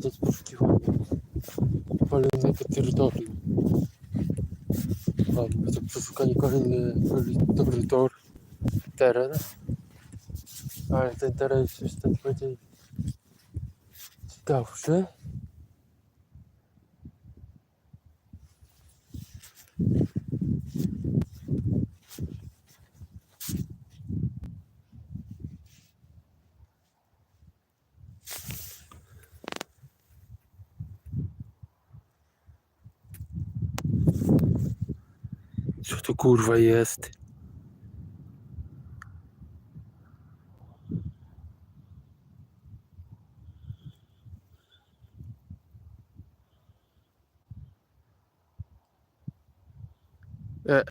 posadzić poszukiwanie kolejnego terytorium. Mamy to przeszukanie kolejny terytor, teren. Ale ten teren jest już tak bardziej ciekawszy. Co to kurwa jest? E.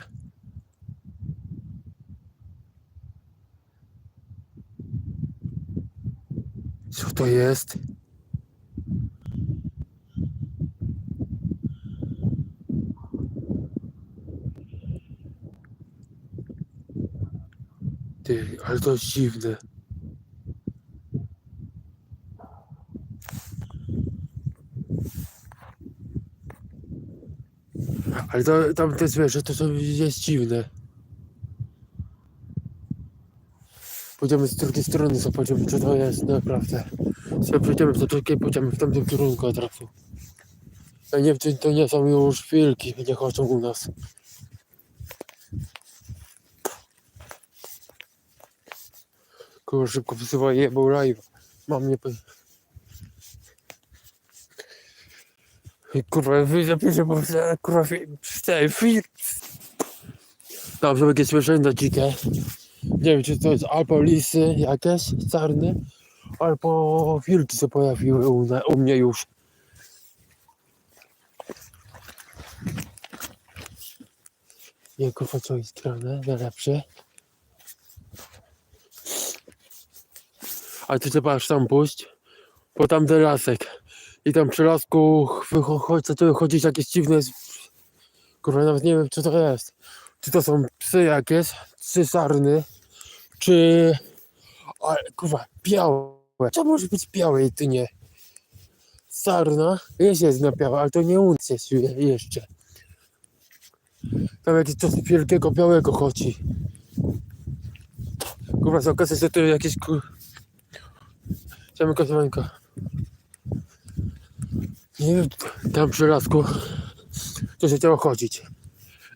Co to jest? Ty, ale to jest dziwne. Ale to, tam te zwierzę to, to jest dziwne. Pójdziemy z drugiej strony, zobaczymy co to jest naprawdę. Sobie przejdziemy do drugiej, pójdziemy w tamtym kierunku od razu. Ja nie wiem, to nie są już wilki, nie chodzą u nas. Kurwa, szybko wysyła jebał live. Mam nie... Kurwa, wy zapiszę, bo kurwa, cztery, film. Są jakieś zwierzęta dzikie. Nie wiem, czy to jest albo lisy jakieś, czarne, albo wilki się pojawiły u, u mnie już. Nie, kurwa, co jest grane, najlepsze. Ale ty trzeba aż tam pójść, po tamten lasek. I tam przy lasku zaczęły chodzić jakieś dziwne... Kurwa, nawet nie wiem, co to jest. Czy to są psy jakieś, psy sarny, czy... Ale, kurwa, białe. Co może być białe i ty nie? Sarna jest jedna biała, ale to nie u nas jest je- jeszcze. Tam jakieś coś wielkiego białego chodzi. Kurwa, z okazji, że to jakieś kur... Chciałem koleżanka. Nie wiem, tam przy lasku to się chciało chodzić.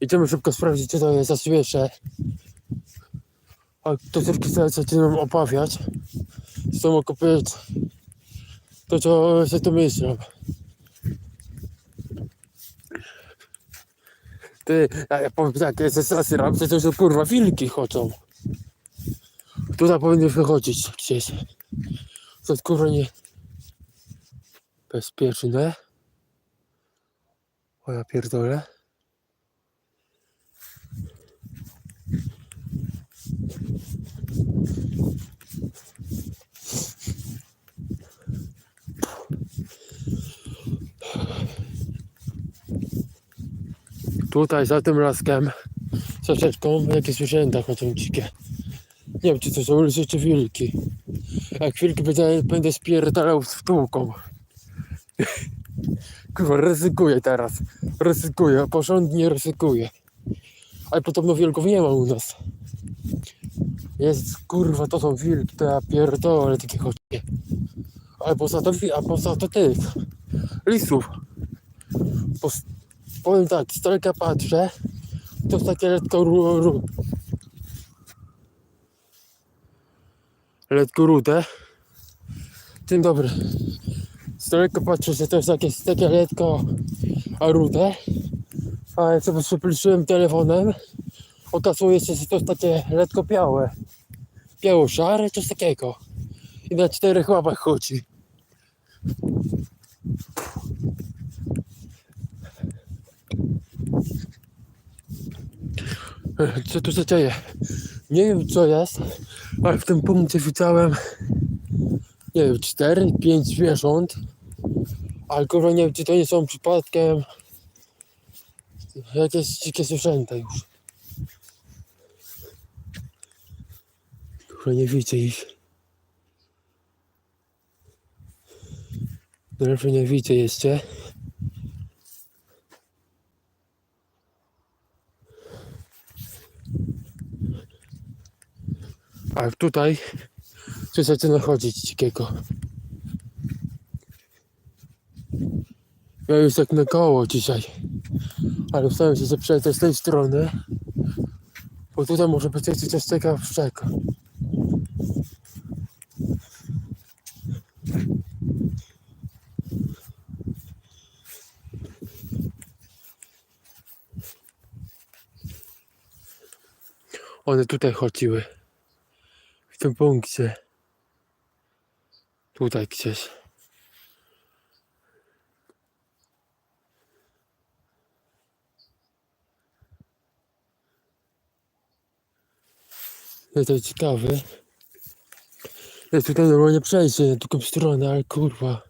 Idziemy szybko sprawdzić, co to jest za zwierzę. A to tylko chce zaczynam. Co mogę powiedzieć? To co się to myślę. Ty, a ja powiem tak, jest strasy ramce, to są kurwa wilki chodzą. Tutaj powinny wychodzić gdzieś. To bezpieczne. O ja pierdolę. Tutaj za tym laskiem, za rzeczką, jakieś zwierzęta chodzą dzikie. Nie wiem, czy to są lysy, czy wilki. Jak wilki będę, będę spierdalał z wtółką. Kurwa, ryzykuję teraz. Ryzykuję, porządnie ryzykuję. Ale podobno wilków nie ma u nas. Jest, kurwa, to są wilki, to ja pierdolę takie chodzi. Ale poza to, a poza to tych lisów. Po, powiem tak, z daleka patrzę, to takie letko letko rude. Dzień dobry. Z patrzę, że to jest jakieś takie letko rude. A jak sobie przybliżyłem telefonem, okazuje się, że to jest takie letko białe. Biało-szare, coś takiego. I na czterech łapach chodzi. Co tu się dzieje? Nie wiem co jest, ale w tym punkcie widziałem, nie wiem, 4, 5 zwierząt, ale kurwa nie wiem, czy to nie są przypadkiem jakieś dzikie zwierzęta już. Kurwa nie widzę ich. Dobrze nie widzę jeszcze. A tutaj coś zaczyna chodzić dzikiego. Ja już tak na koło dzisiaj. Ale wstałem się, przejdę z tej strony. Bo tutaj może być jeszcze coś ciekawszego. One tutaj chodziły. Tym punkcie. Tutaj gdzieś. Jest to ciekawy. Jest tutaj normalnie przejście na drugą stronę, ale kurwa.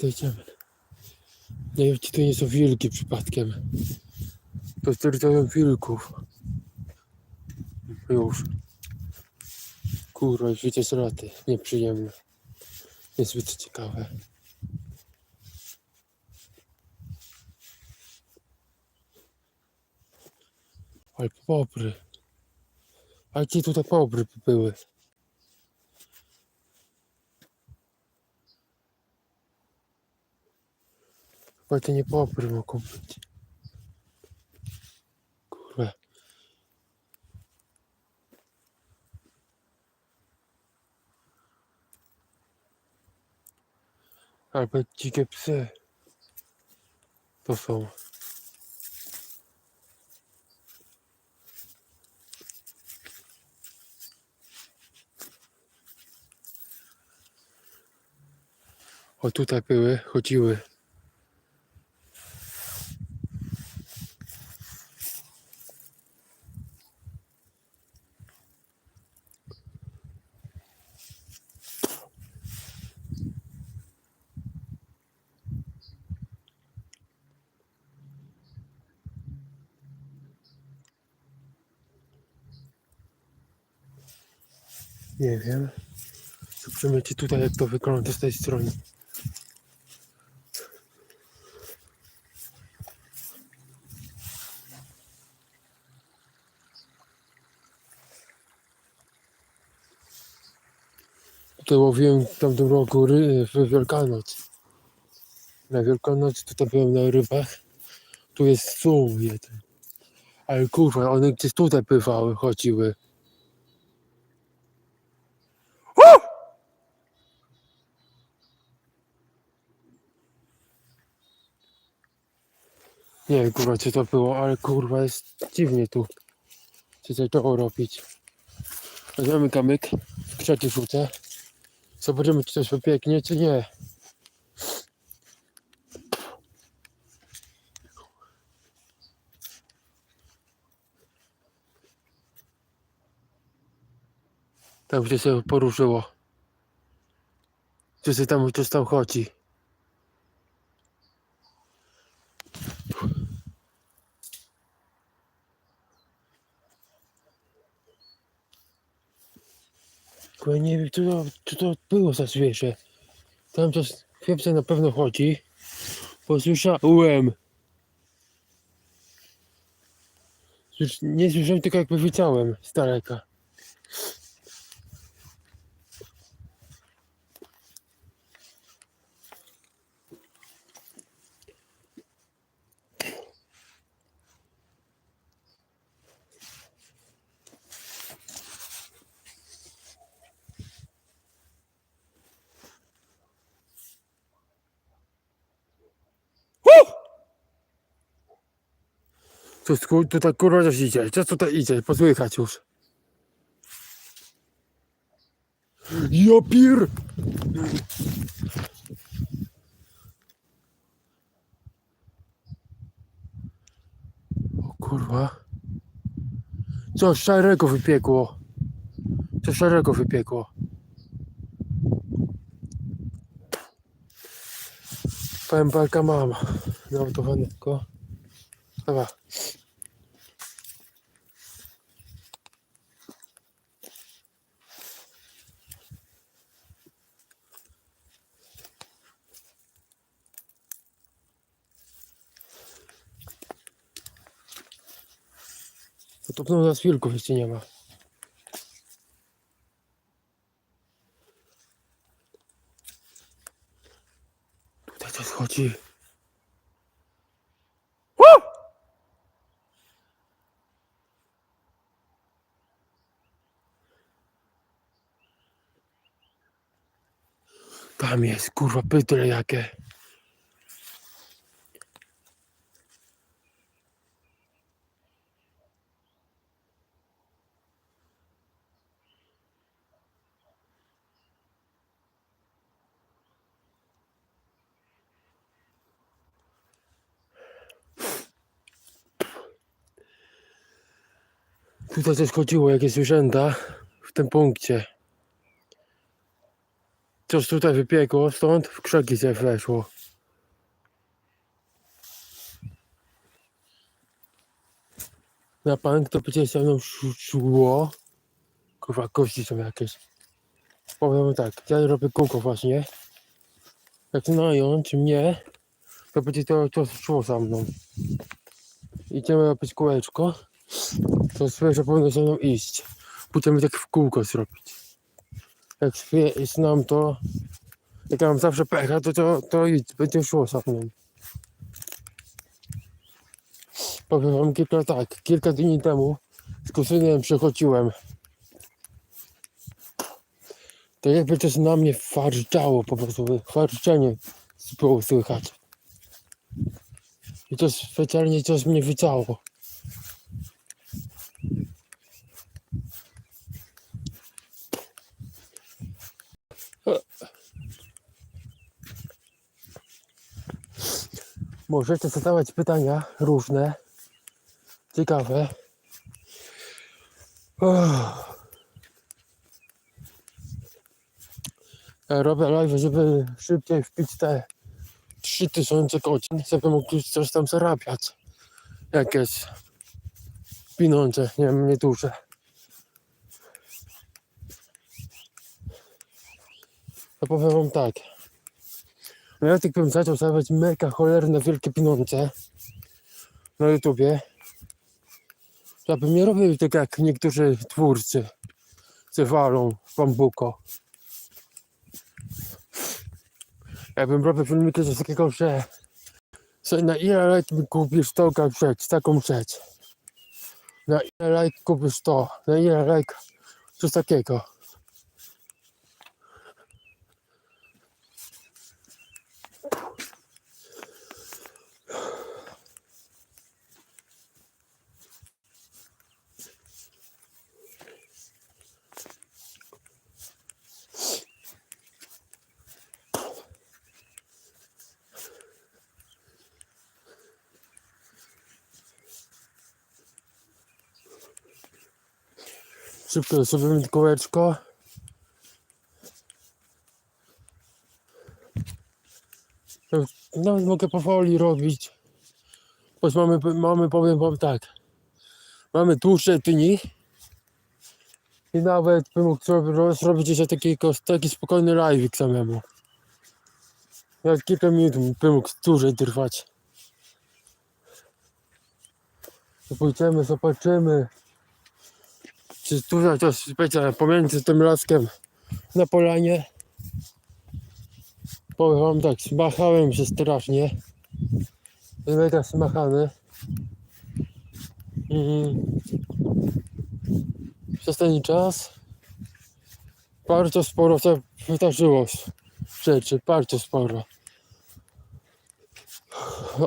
Podejdziemy. Nie wiem, czy to nie są wilki przypadkiem. Terytorium wilków. Już. Kurwa, widzę sraty. Nieprzyjemne. Niezbyt ciekawe. Ale pobry. A gdzie tutaj pobry były? Chyba to nie pobry mogą być. Kurwa. Albo dzikie psy. To są. O Nie wiem. Zobaczymy ci tutaj jak to wygląda z tej strony. Tutaj łowiłem w tamtym roku w Wielkanoc. Na Wielkanoc tutaj byłem na rybach. Tu jest sum jeden. Ale kurwa, one gdzieś tutaj bywały, chodziły. Nie wiem kurwa co to było, ale kurwa jest dziwnie tu. Co to to robić? Weźmiemy kamyk, w krzaki rzucę. Zobaczymy czy coś wypieknie, czy nie. Tam gdzie się poruszyło. Czy się tam coś tam chodzi? Kurwa, nie wiem, co to, to było za zwierzę. Tam coś chłopca na pewno chodzi. Bo słyszałem. Słysz- Nie słyszałem, tylko jakby widziałem z daleka. Tu, sku, tutaj kurwa coś idzie. Co tutaj idzie? Posłychać już. Jopir! O kurwa. Coś szarego wypiekło. Coś szarego wypiekło. Powiem walka mama. Naładowane tylko. Dobra. To tu nas wilków jeszcze nie ma. Tutaj coś chodzi. Tam jest, kurwa, pytle jakie. Tutaj coś chodziło, jakieś zwierzęta w tym punkcie. Coś tutaj wypiekło, stąd w krzaki się weszło. Na pan, kto będzie ze mną sz- szło. Kurwa, kości są jakieś. Powiem tak, ja robię kółko właśnie. Jak nająć mnie, to będzie to, to szło za mną. Idziemy robić kółeczko. To zwierzę powinno ze mną iść. Będziemy tak w kółko zrobić. Jak znam to, jak ja mam zawsze pecha, to, to, to idź, będzie szło za mną. Powiem wam kilka tak, kilka dni temu z kuzynem przechodziłem. To jakby coś na mnie warczało po prostu, warczenie było słychać. I to specjalnie coś mnie wyciało. Możecie zadawać pytania różne, ciekawe. Robię live, żeby szybciej wpić te 3000 godzin, żeby mógł coś tam zarabiać. Jakieś pieniądze, nie wiem, nieduże. To powiem wam tak. No ja tak bym zaczął zarabiać mega cholerne wielkie pieniądze na YouTubie. Ja bym nie robił tak jak niektórzy twórcy, co walą w bambuko. Ja bym robił filmiki coś takiego, że że na ile lajk mi kupisz tą rzecz, taką rzecz. Na ile lajk kupisz to, na ile lajk coś takiego. Szybko sobie kółeczko. Nawet mogę powoli robić. Bo mamy, mamy, powiem wam tak. Mamy dłuższe dni. I nawet bym mógł zrobić, jeszcze taki, taki spokojny live samemu. Jak kilka minut bym mógł dłużej trwać. Pójdziemy, zobaczymy. Czy tutaj coś będzie pomiędzy tym laskiem na polanie? Powiem tak, smachałem się strasznie. Mega smachany. Mhm. Przez ten czas bardzo sporo się wydarzyło rzeczy, bardzo sporo.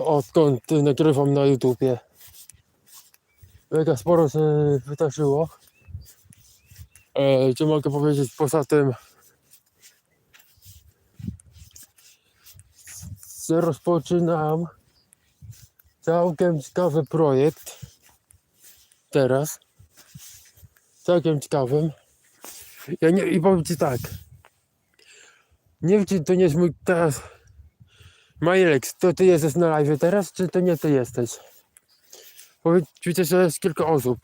Odkąd nagrywam na YouTubie. Mega sporo się wydarzyło. E, co mogę powiedzieć poza tym? Rozpoczynam całkiem ciekawy projekt. teraz. Całkiem ciekawym. Ja nie, i powiem ci tak. Nie wiem, czy to nie jest mój teraz. Majlex, to ty jesteś na live teraz, czy to nie ty jesteś? Powiedz, że jest kilka osób.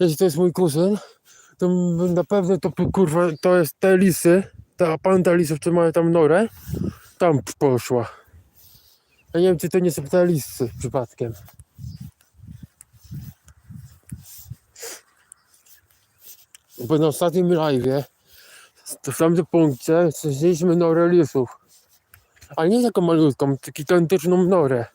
Jeśli to jest mój kuzyn, to na pewno to kurwa, to jest te lisy, ta panda lisów, czy mają tam norę, tam poszła. Ja nie wiem, czy to nie są te lisy przypadkiem. Bo na ostatnim live'ie, w tamtym punkcie, znaleźliśmy norę lisów. Ale nie taką malutką, tylko gigantyczną norę.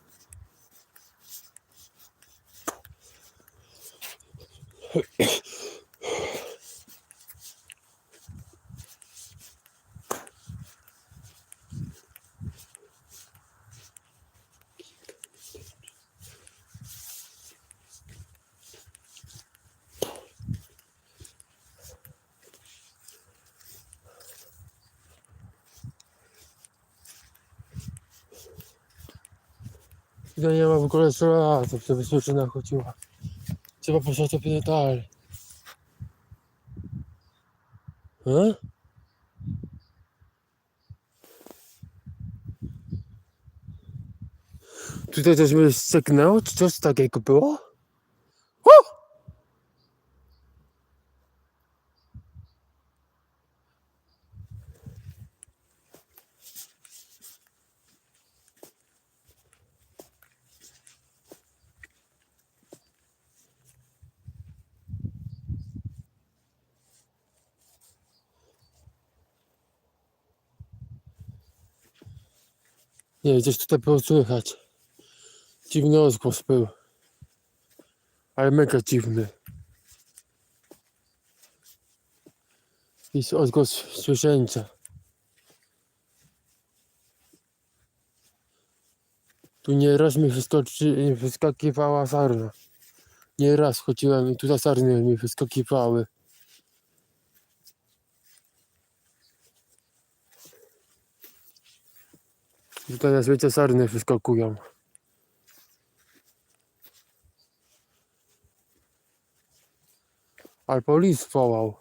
Ogóle żelatów, żeby dziewczyna chodziła. Trzeba poszła to dalej. E? Tutaj też mnie steknęło, czy coś takiego było? O! Nie, gdzieś tutaj było słychać. Dziwny odgłos był. Ale mega dziwny. Jest odgłos zwierzęcia. Tu nieraz mi wyskoczy, wyskakiwała sarna. Nieraz chodziłem i tutaj sarny mi wyskakiwały. Tutaj na świecie sarny wyskakują. Albo lis wołał.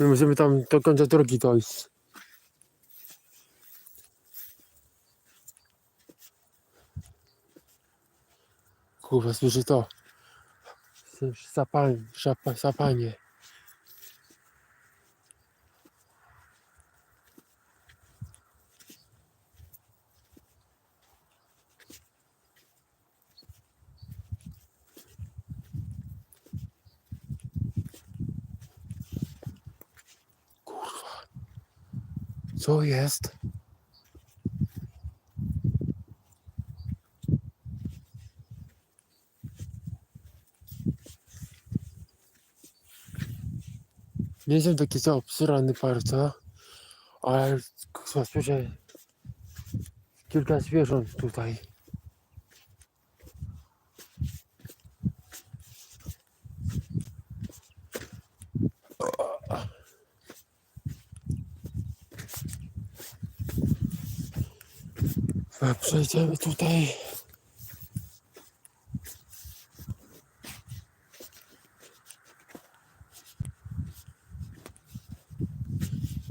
My musimy tam do końca drogi dojść. Kurwa, słyszy to. Zapanie, zapanie. Co jest? Nie jestem taki co obsrany bardzo, ale słyszę kilka zwierząt tutaj. Przejdziemy tutaj.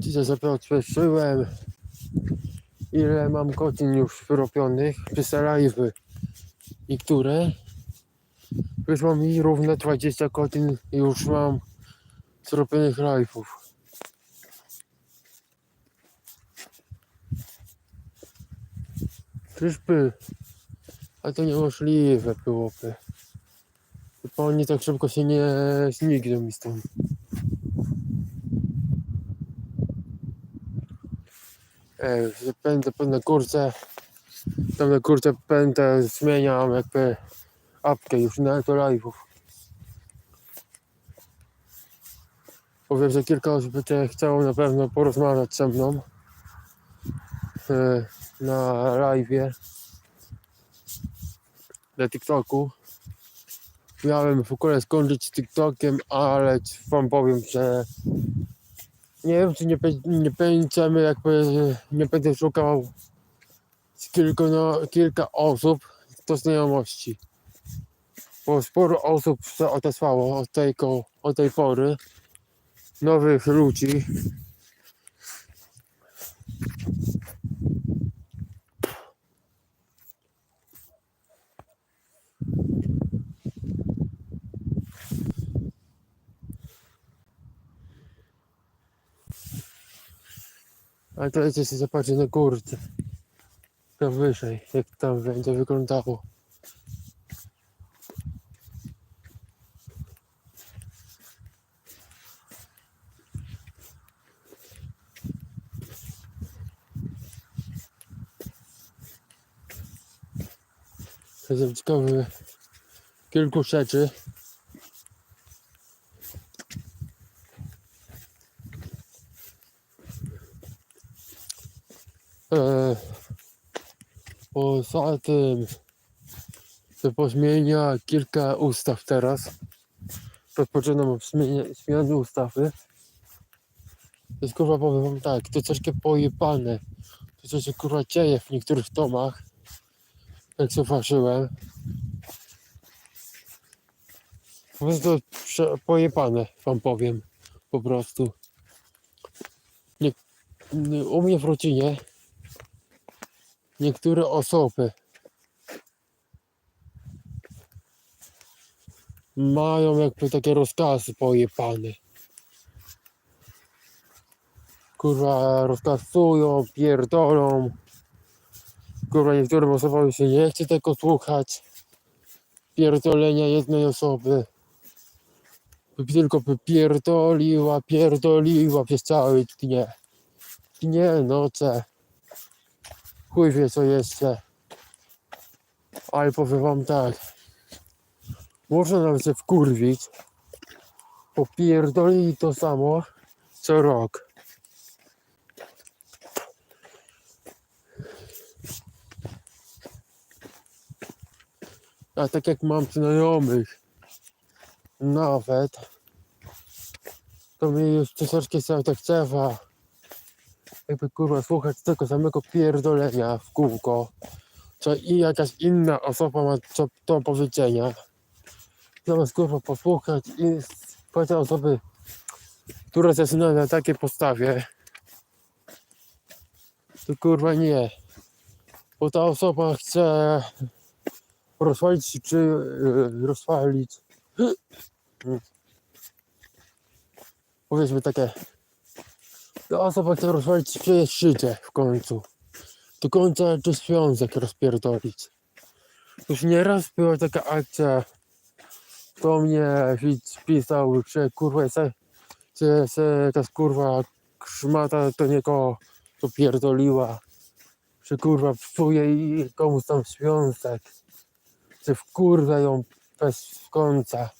Dzisiaj sobie odświeżyłem ile mam godzin już wyrobionych przez live'y i które wyszło mi równe 20 godzin już mam zrobionych live'ów. Czyżby? A to niemożliwe byłoby. Chyba oni tak szybko się nie znikną mi stąd. Ej, będę górce. Tam na górce będę zmieniam jakby apkę już na to live'ów. Powiem, że kilka osób będzie chciało na pewno porozmawiać ze mną na live'ie na TikToku. Miałem w ogóle skończyć z TikTokiem, ale wam powiem, że nie wiem, czy nie, nie będziemy jakby, nie będę szukał z kilku, no, kilka osób do znajomości. Bo sporo osób się odesłało od tej, od tej pory. Nowych ludzi. Ale to się zobaczy na górce. Tam wyżej, jak tam będzie wyglądało. Jestem ciekawy kilku rzeczy. Eee, poza tym to pozmienia kilka ustaw teraz. Rozpoczynam od zmiany, ustawy. To jest kurwa powiem wam tak, to troszkę pojebane. To co się kurwa dzieje w niektórych domach. Jak zauważyłem. Po prostu prze- pojebane wam powiem. Po prostu. Nie, u mnie w rodzinie niektóre osoby mają jakby takie rozkazy pojebane. Kurwa, rozkazują, pierdolą. Kurwa, niektórym osobom się nie chce tego słuchać. Pierdolenia jednej osoby. By Tylko by pierdoliła, pierdoliła przez całe dnie. Dnie, noce. Chuj wie co jeszcze. Ale powiem wam tak. Można nawet się wkurwić. Popierdolili to samo co rok. A tak jak mam znajomych, nawet, to mi już troszeczkę się tak cewa, jakby kurwa słuchać tego samego pierdolenia w kółko, co i jakaś inna osoba ma co do powiedzenia. Zamiast kurwa posłuchać i po te osoby, które zaczynają na takiej postawie, to kurwa nie. Bo ta osoba chce rozwalić czy yy, rozwalić. Powiedzmy takie. Ta osoba chce rozwalić czyjeś życie w końcu. Do końca czy związek rozpierdolić. Już nieraz była taka akcja. To mnie widz pisał, że kurwa jest, że, że ta kurwa szmata do niego to pierdoliła. Że kurwa psuje i komuś tam związek że wkurwia ją bez końca.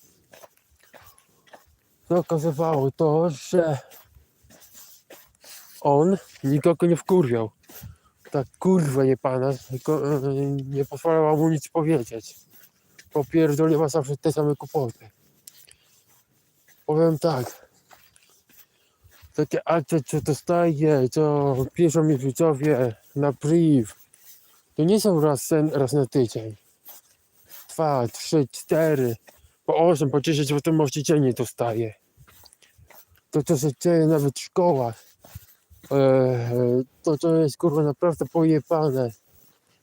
Okazywało to, że on nikogo nie wkurwiał. Ta kurwa nie pana tylko, e, nie pozwalała mu nic powiedzieć. Popierdoliła zawsze te same kłopoty. Powiem tak. Takie akcje, co dostaję, co piszą mi widzowie na priv, to nie są raz, raz na tydzień dwa, trzy, cztery, po osiem, po dziesięć w tym dziennie dostaję. To co się dzieje nawet w szkołach. Eee, to to jest kurwa naprawdę pojebane.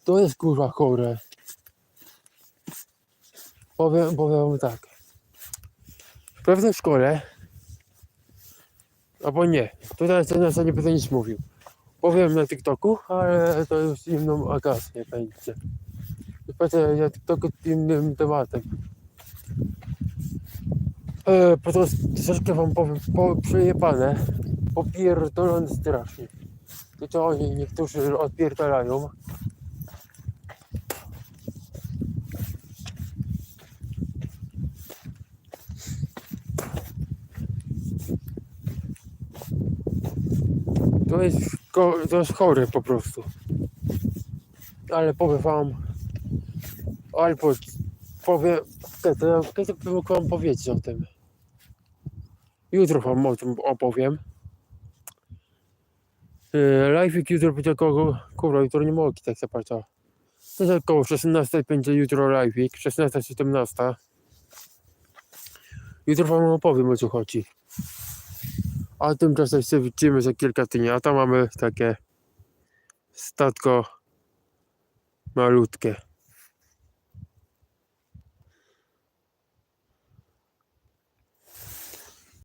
To jest kurwa chore. Powiem, powiem tak. W pewnej szkole, albo nie, tutaj ten na nie będę nic mówił. Powiem na TikToku, ale to już inną okazję będzie. Słuchajcie, ja tylko innym tematem. E, po to troszeczkę wam powiem, po, przejebane, popierdolone strasznie. To co oni niektórzy odpierdalają. To jest, to jest chore po prostu. Ale powiem wam, Powiem, to, to, to, to mógł wam powiedzieć o tym. Jutro wam o tym opowiem. Yy, Live jutro będzie około, kurwa, jutro nie mogę tak zapatrzeć. To jest około 16 będzie jutro live, 16-17. Jutro wam opowiem o co chodzi. A tymczasem się widzimy za kilka dni, a tam mamy takie statko malutkie.